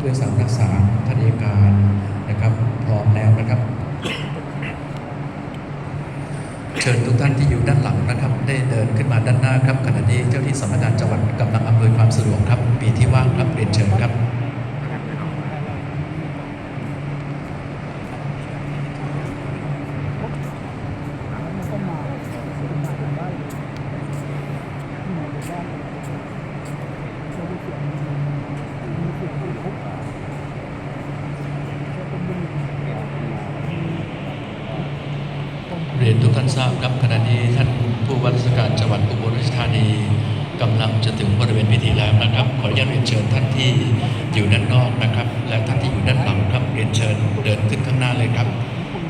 เพื่อสามรักษาท่านอัยการนะครับพร้อมแล้วนะครับ เชิญทุกท่านที่อยู่ด้านหลังนะครับได้เดินขึ้นมาด้านหน้าครับขณะนี้เจ้าที่สำนักงานจังหวัดกำลังอำนวยความสะดวกครับปีที่ว่างครับเรียนเชิญครับ เรียน ท่านทราบครับขณะนี้ท่านผู้ว่าราชการจังหวัดอุบลราชธานีกำลังจะถึงบริเวณพิธีแล้วนะครับ ขออนุญาตเรียนเชิญท่านที่อยู่ด้านนอกนะครับ และท่านที่อยู่ด้านหลังครับเรียนเชิญเดินขึ้นข้างหน้าเลยครับ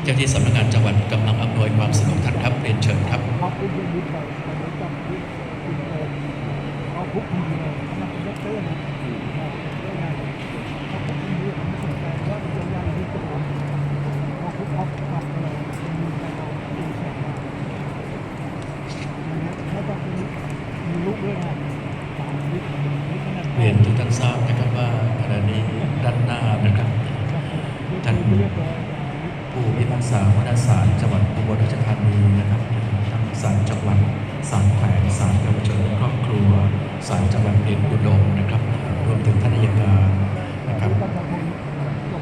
เจ้าที่สำนักงานจังหวัดกำลังอำนวยความสะดวกท่านครับเรียนเชิญครับ ษาหัวหน้าศาลจังหวัดอุบลราชธานีนะครับทั้งศาลจังหวัดศาลแขวงศาลเยาวชนและครอบครัวศาลจังหวัดเด่นอุดมนะครับ รวมถึงท่านอัยการนะครับ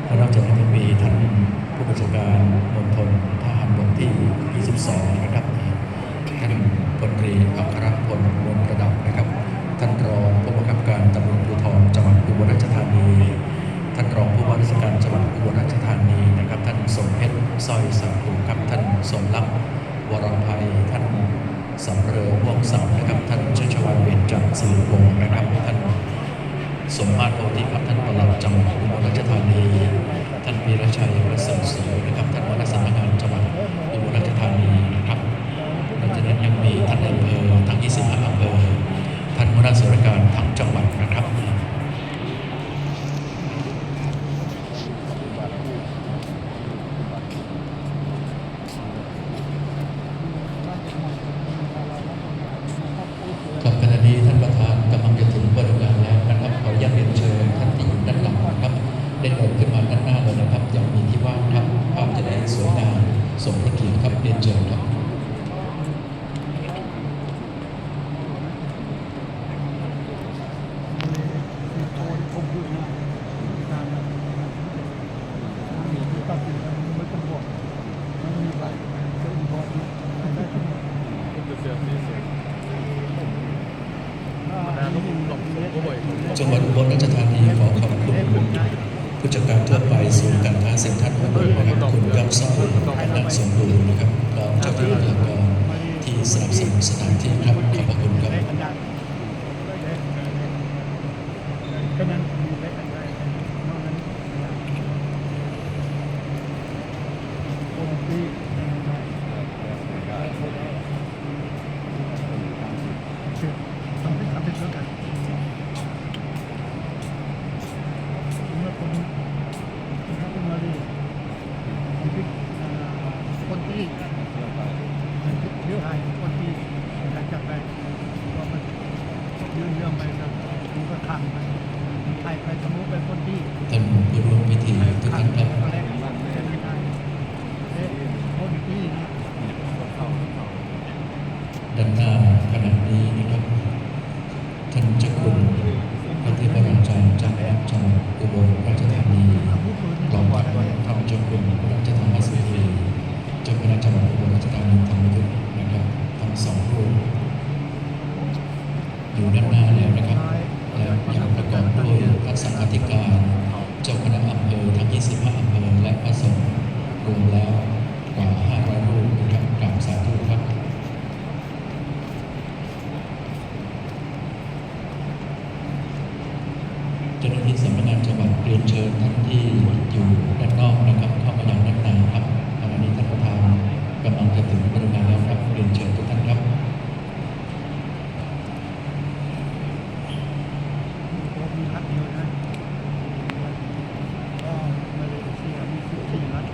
และนอกจากนั้นยังมีท่านผู้บัญชาการมณฑลทหารบกที่ 22 นสมรักวรภัยท่านสำเริงวงสังนะครับ ท่านชัชวันเบญจสิริวงศ์นะครับ ท่านสมมาตรโพธิครับท่านประหลัดจังหวัดอุบลราชธานี ท่านวีรชัยประเสริฐศรีนะครับ ท่านหัวหน้าสำนักงานจังหวัดอุบลราชธานีนะครับนอกจากนั้นยังมีท่านในอำเภอทั้ง 25อำเภอ ท่านหัวหน้าส่วนราชการทั้งจังหวัดนะครับ กับขณะนี้ท่านประธานกำลังจะถึงบริเวณแล้วนะครับขออนุญาตเรียนเชิญท่านที่อยู่ด้านหลังนะครับ ได้เดินขึ้นมาด้านหน้าเลยนะครับยังมีที่ว่างครับภาพจะได้สวยงา มพระเกียรติครับเรียนเชิญครับจังหวัดอุบลราชธานีขอขอบคุณ ผู้จัดการทั่วไปศูนย์การค้าเซ็นทรัลพระบลนะครับคุณยอดสร้อยคณะสมบูรณ์นะครับรองเจ้าที่บุคลากรที่สนับสนุนสถานที่ครับขอบพระคุณครับ ก็นั้นมีได้กันได้นอกนั้นคนที่ทำให้ทำเป็นแล้วกันเมื่อคนถ้าเป็นมาดีคนที่เลี้ยวหายคนที่หลังจากได้ก็มันยืนเรื่องไปครับ พังไปใครไปสมมุติเป็นคนที่ท่านผมก็ร่วมพิธีทุกท่านครับแรกไม่ได้เอ๊ะคนที่นะด้านหน้าขณะนี้นะครับท่านเจ้าคุณพระเทพราชาเจ้าแม่จังหวัดอุบลราชธานี อาวุธปืน รองจากท่านเจ้าคุณพระราชทานสิริเจ้าคณะจังหวัดอุบลราชธานีธรรมยุทธ์นะครับทั้งสองรูปอยู่ด้านหน้าแล้วนะครับ แล้วยังประกอบด้วยทักษะอธิการ เจ้าคณะอำเภอทั้ง 25อำเภอและพระสงฆ์รวมแล้วกว่า 500 รูปนะครับกราบสาธุครับ เจ้าหน้าที่สำนักงานจังหวัด เชิญท่านที่อยู่ด้านนอกนะครับเข้ามาอย่างด้านในครับขณะนี้ท่านประธานกำลังจะถึงบริเวณแล้วครับเรียนเชิญทุกท่านครับ มีรัฐเดียวนะก็มาเลเซียมีสิบสี่รัฐ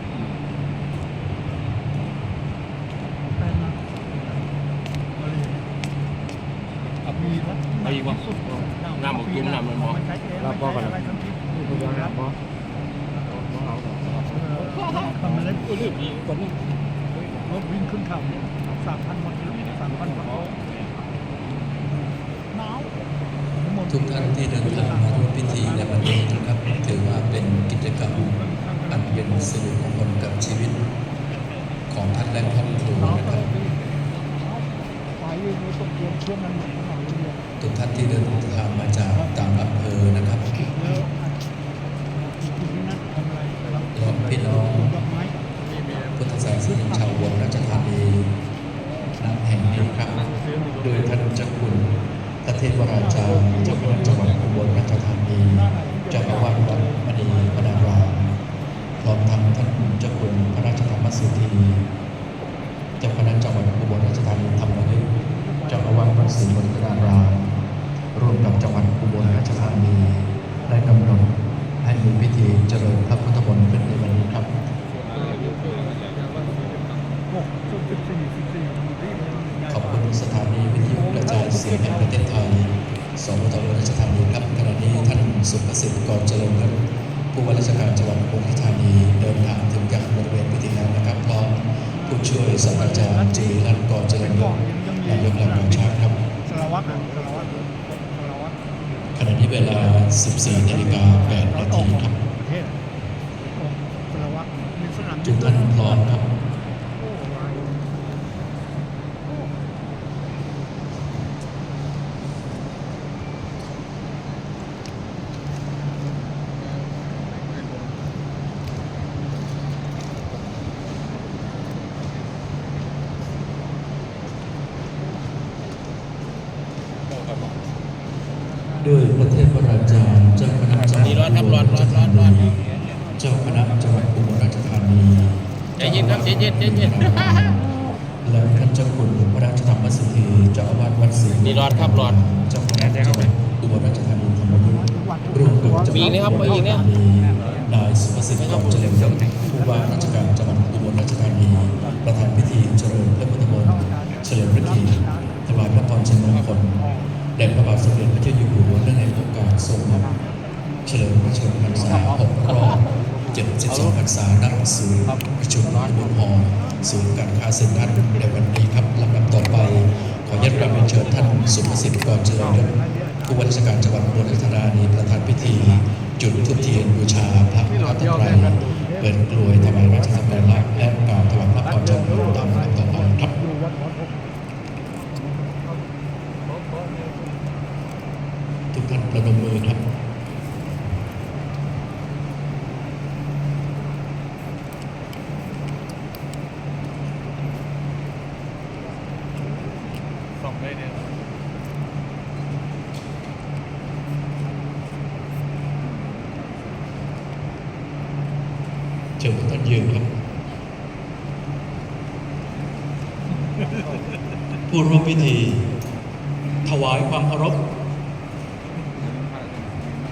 แปดรัฐมาเลมีรัฐ ไปอีกวะ สุด น้ำหมกตุ้มน้ำมันหมอ รับพ่อกันอะไรทั้งที่ ทำอะไรก็รีบดีกว่านี้รถวิ่งขึ้นเขาสามพันกว่ากิโลสามพันกว่าหนาวทุกท่านที่เดินทางมาร่วมพิธีในวันนี้นะครับถือว่าเป็นกิจกรรมอันเป็นสิริมงคลกับชีวิต ของท่านและครอบครัวนะครับทุกท่านที่เดินทางมาจากต่างอำเภอนะครับ แล้วที่นั่นทำอะไร และพี่น้อง ดอกไม้ พุทธศาสนิกชาวอุบลราชธานีณแห่งนี้ครับ โดยท่านเจ้าคุณพระเทพราชาเจ้าคณะจังหวัดอุบลราชธานีเจ้าอาวาสวัดมณีพนารามพร้อมทั้งท่านเจ้าคุณพระราชธรรมสุธีเจ้าคณะจังหวัดอุบลราชธานีธรรมยุทธเจ้าอาวาสวัดศรีมณฑลารามร่วมกับจังหวัดอุบลราชธานีได้กำหนดให้มีพิธีเจริญพระพุทธมนต์ขึ้นในวันนี้ครับขอบคุณสถานีวิทยุ เสียงแห่งประเทศไทยสวทราชธานีครับขณะนี้ท่านสุภสิทธิ์กรเจริญครับผู้ว่าราชการจังหวัดอุบลราชธานีเดินทางถึงยังบริเวณพิธีแล้วนะครับพร้อมผู้ช่วยศาสตราจารย์จิริรัตน์กรเจริญครับนายกเหล่ากาชาติครับสารวัตรสารวัตรสารวัตรขณะนี้เวลา 14นาฬิกา8นาทีครับประเทศสารวัตรมีสนามทุกท่านพร้อมครับ โอ้วายโอ้ ด้วยพระเทพราชาเจ้าคณะจังหวัดนี่ร้อนครับร้อนร้อนร้อนร้อนเจ้าคณะจังหวัดอุบลราชธานีใจเย็นครับใจเย็นใจเย็นและท่านเจ้าคุณพระราชธรรมสุธีเจ้าอาวาสวัดศรีนี่ร้อนครับร้อนเจ้าคณะจังหวัดอุบลราชธานีธรรมยุทธ์ร่วมกับเจ้ามีอีกนะครับมีอีกนะนายสุภสิทธิ์กรเจริญยศผู้ว่าราชการจังหวัดอุบลราชธานีประธานพิธีเจริญพระพุทธมนต์เฉลิมพระเกียรติถวายพระพรชัยมงคล แด่พระบาทสมเด็จพระเจ้าอยู่หัวเนื่องในโอกาสทรงเฉลิมพระชนมพรรษา6รอบ72พรรษาณศูนย์ประชุมอุบลหอศูนย์การค้าเซ็นทรัลในวันนี้ครับลำดับต่อไป ขออนุญาตกราบเรียนเชิญท่านสุภสิทธิ์กรเจริญยศผู้ว่าราชการจังหวัดอุบลราชธานีประธานพิธี จุดธูปเทียนบูชาพระรัตนตรัยเปิดกลวยถวายราชสักการะและกราบถวายพระพรชัยมงคลตามลำดับต่อไปครับ อยู่วัดหอทก ทุกท่านป ระนมมือครับส่องได้เนี่ยเชิญทุกท่านยืนครับผู้ร่วมพิธี ถวายความเคารพ